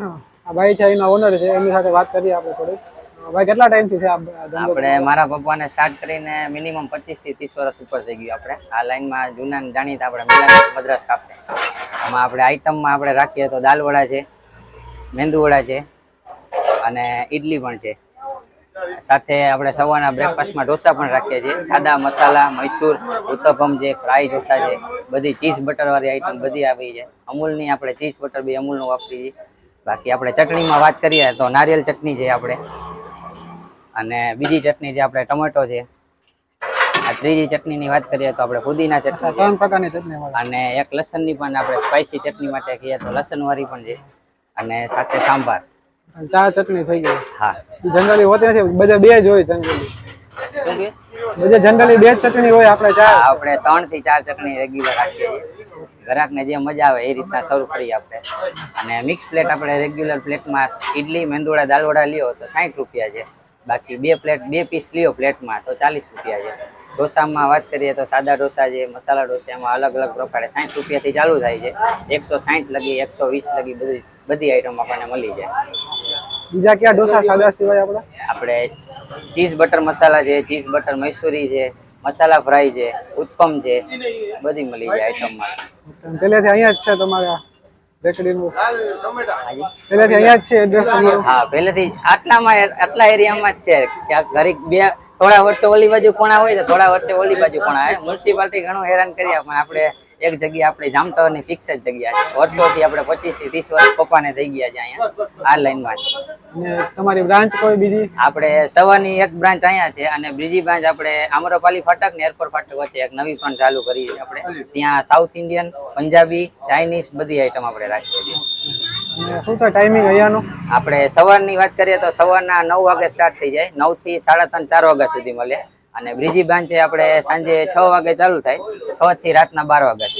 આ ભાઈ છે એના ઓનર છે એમની સાથે વાત કરીએ આપણે થોડીક ભાઈ કેટલા ટાઈમથી છે આપણે મારા પપ્પાને સ્ટાર્ટ કરીને મિનિમમ 25 થી ત્રીસ વર્ષ ઉપર થઈ ગયું આપણે આ લાઈનમાં જૂના જાણીતા આપણે મિલાન મદ્રાસ કાપે આમાં આપણે આઈટમમાં આપણે રાખીએ તો દાલ વડા છે મેંદુ વડા છે અને ઇડલી પણ છે સાથે આપણે સવારના બ્રેકફાસ્ટમાં ઢોસા પણ રાખીએ છીએ સાદા મસાલા મૈસૂર ઉત્તપમ છે ફ્રાય ઢોસા છે બધી ચીઝ બટરવાળી આઈટમ બધી આવી છે અમૂલની આપણે ચીઝ બટર બી અમૂલનું વાપરીએ છીએ બાકી આપણે ચટણીમાં વાત કરીએ તો નારિયેલ ચટણી છે આપણે અને બીજી ચટણી છે આપણે ટમેટો છે આ ત્રીજી ચટણીની વાત કરીએ તો આપણે પુદીના ચટણી ત્રણ પ્રકારની ચટણી અને એક લસણની પણ આપણે સ્પાઈસી ચટણી માટે કહીએ તો લસણવાળી પણ છે અને સાથે સાંભાર ચાર ચટણી થઈ ગઈ હા જનરલી હોતી નથી બધા બે જ હોય જનરલી બધા જનરલી બે ચટણી હોય આપણે ચા આપણે ત્રણ થી ચાર ચટણી રેગ્યુલર રાખીએ છીએ ગ્રાહકને જે મજા આવે એ રીતના સર્વ કરીએ આપણે અને મિક્સ પ્લેટ આપણે રેગ્યુલર પ્લેટમાં ઇડલી મેંદુડા દાલવડા લ્યો તો સાઠ રૂપિયા છે બાકી બે પ્લેટ બે પીસ લ્યો પ્લેટમાં તો ચાલીસ રૂપિયા છે ઢોસામાં વાત કરીએ તો સાદા ઢોસા જે મસાલા ઢોસા એમાં અલગ અલગ પ્રકારે સાઠ રૂપિયાથી ચાલુ થાય છે એકસો સાઠ લગી એકસો વીસ લગી બધી બધી આઈટમ આપણને મળી જાય બીજા કયા ઢોસા સાદા સિવાય આપણે આપણે ચીઝ બટર મસાલા છે ચીઝ બટર મૈસુરી છે મસાલા ફ્રાય છે ઉત્પમ છે બધી મળી જાય આઈટમ માં પહેલેથી અહીંયા જ છે તમારા બેકરીનું પહેલેથી છે એડ્રેસ તમારું હા આટલામાં આટલા એરિયામાં જ છે ક્યાંક બે થોડા વર્ષે ઓલી બાજુ કોણા હોય તો થોડા વર્ષે ઓલી બાજુ કોણા આવે મ્યુનિસિપાલિટી ઘણું હેરાન કરીએ પણ આપણે એક જગ્યા આપણે જામતાવરની ફિક્સ જ જગ્યા છે વર્ષોથી આપણે પચીસ થી ત્રીસ વર્ષ પપ્પાને થઈ ગયા છે અહીંયા આ લાઈનમાં તમારી બ્રાન્ચ કોઈ બીજી આપણે સવારની એક બ્રાન્ચ અહીંયા છે અને બીજી બ્રાન્ચ આપણે આમરપાલી ફાટક ને એરપોર્ટ ફાટક વચ્ચે એક નવી પણ ચાલુ કરી છે આપણે ત્યાં સાઉથ ઇન્ડિયન પંજાબી ચાઇનીઝ બધી આઈટમ આપણે રાખીએ છીએ શું તો ટાઈમિંગ અહીંયાનો આપણે સવારની વાત કરીએ તો સવારના નવ વાગે સ્ટાર્ટ થઈ જાય નવ થી સાડા ત્રણ ચાર વાગ્યા સુધી મળે અને બ્રિજી બ્રાન્ચ આપણે સાંજે છ વાગે ચાલુ થાય છ થી રાતના બાર વાગ્યા સુધી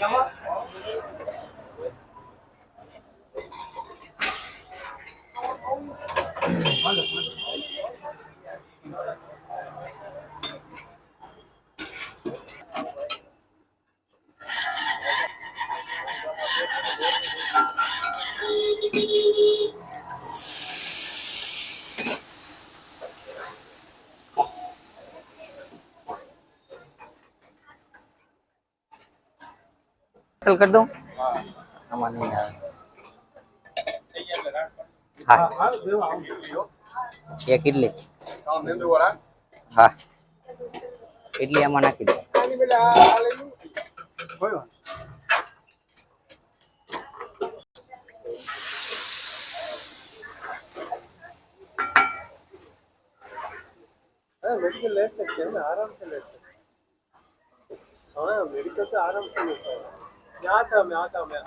Yawa कैंसिल कर दूं समझ नहीं आ हाँ એક ઇડલી હા ઇડલી એમાં નાખી દો मेडिकल लेट सकते हैं आराम से ले सकते हैं हाँ मेडिकल से आराम से ले सकते हैं Ya tahu ya tahu ya.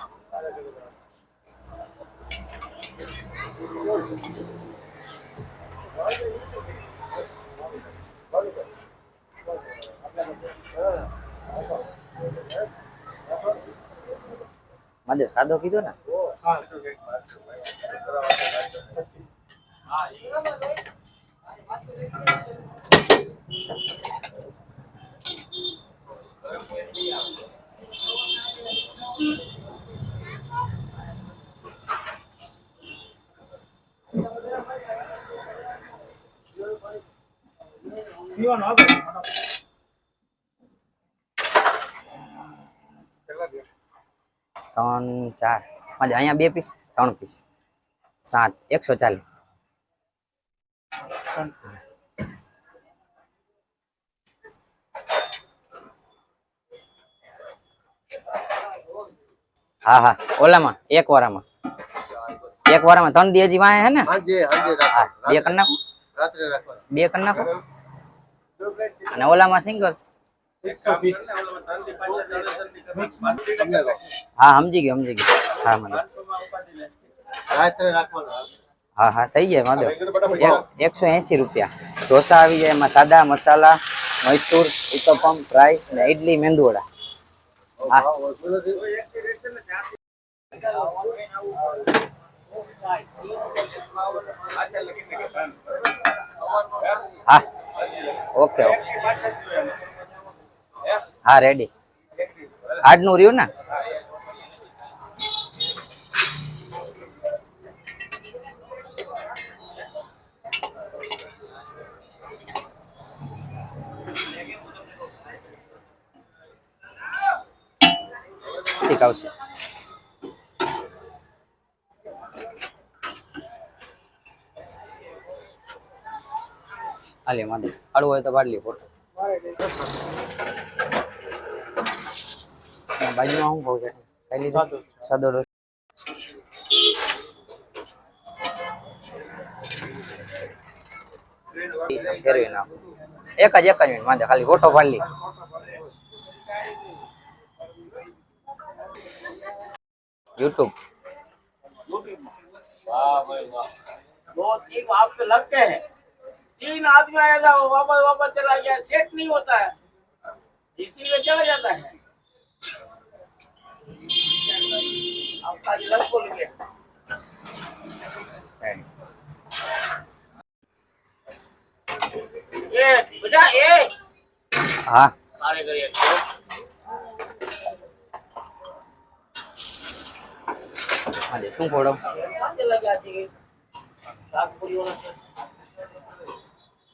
Masuk saldo यो न आगे फटाफट कर दो 3 4 মানে আয়া 2 पीस 3 पीस 7 140 हां हां ওলামা এক ওরামা এক ওরামা 3 দি হাজি আহে না আজে আজে এক কর না রাতরে রাখো দুই কর না અને ઓલામાં સિંગલ હા સમજી ગયો સમજી ગયો હા મને હા હા થઈ જાય માધવ એકસો એસી રૂપિયા ઢોસા આવી જાય એમાં સાદા મસાલા મૈસૂર ઉત્તપમ ફ્રાય ને ઇડલી મેંદુવડા હા ઓકે ઓકે હા રેડી આજનું રહ્યું ને આવશે હાલે માંડે આડું હોય તો પાડલી ફોટો બાજુમાં હું કહું છે પહેલી સાદો ડોસ ફેરવી નાખો એક જ એક જ મિનિટ માંડે ખાલી ફોટો પાડલી यूट्यूब वाह भाई वाह दो तीन आपके लग गए हैं तीन आदमी आया था वो वापस वापस चला गया सेट नहीं होता है इसीलिए चला जाता है आपका हाँ अरे हाँ फोड़ो हाँ, हाँ,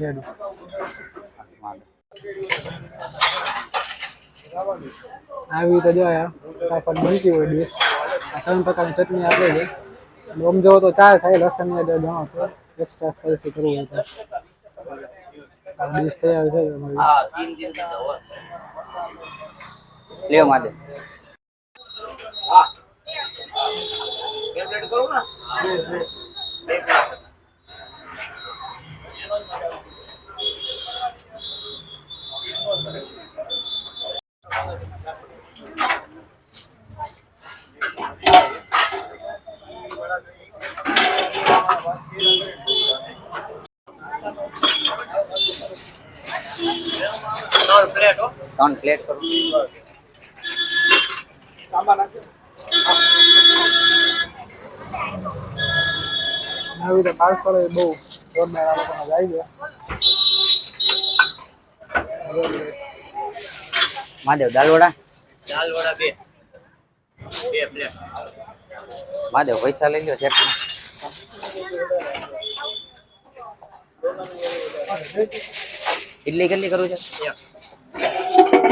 ये लो આવી તો જો કાંઈ બનતી હોય ડીશ આ ત્રણ પ્રકારની ચટણી આપે છે આમ જોવો તો ચાર થાય લસણની અંદર જણો તો એક્સ્ટ્રા સ્પાઈસી કરવું હોય તો ડીશ તૈયાર થઈ ગઈ હા તીન દિન લ્યો માદે હા કરું ને ત્રણ પ્લેટ કરું આવી રીતે પાર્સલ એ બહુ જોરદાર આ લોકોને જાય છે મહાદેવ દાલવડા બે બે પ્લેટ મહાદેવ પૈસા લઈ લો સેટ ઇડલી કેટલી કરવું છે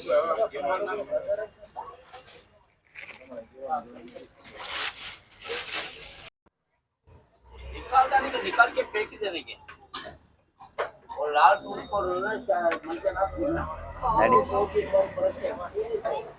निकाल निकाल के फेंक देंगे और लाल दूध पर मंचना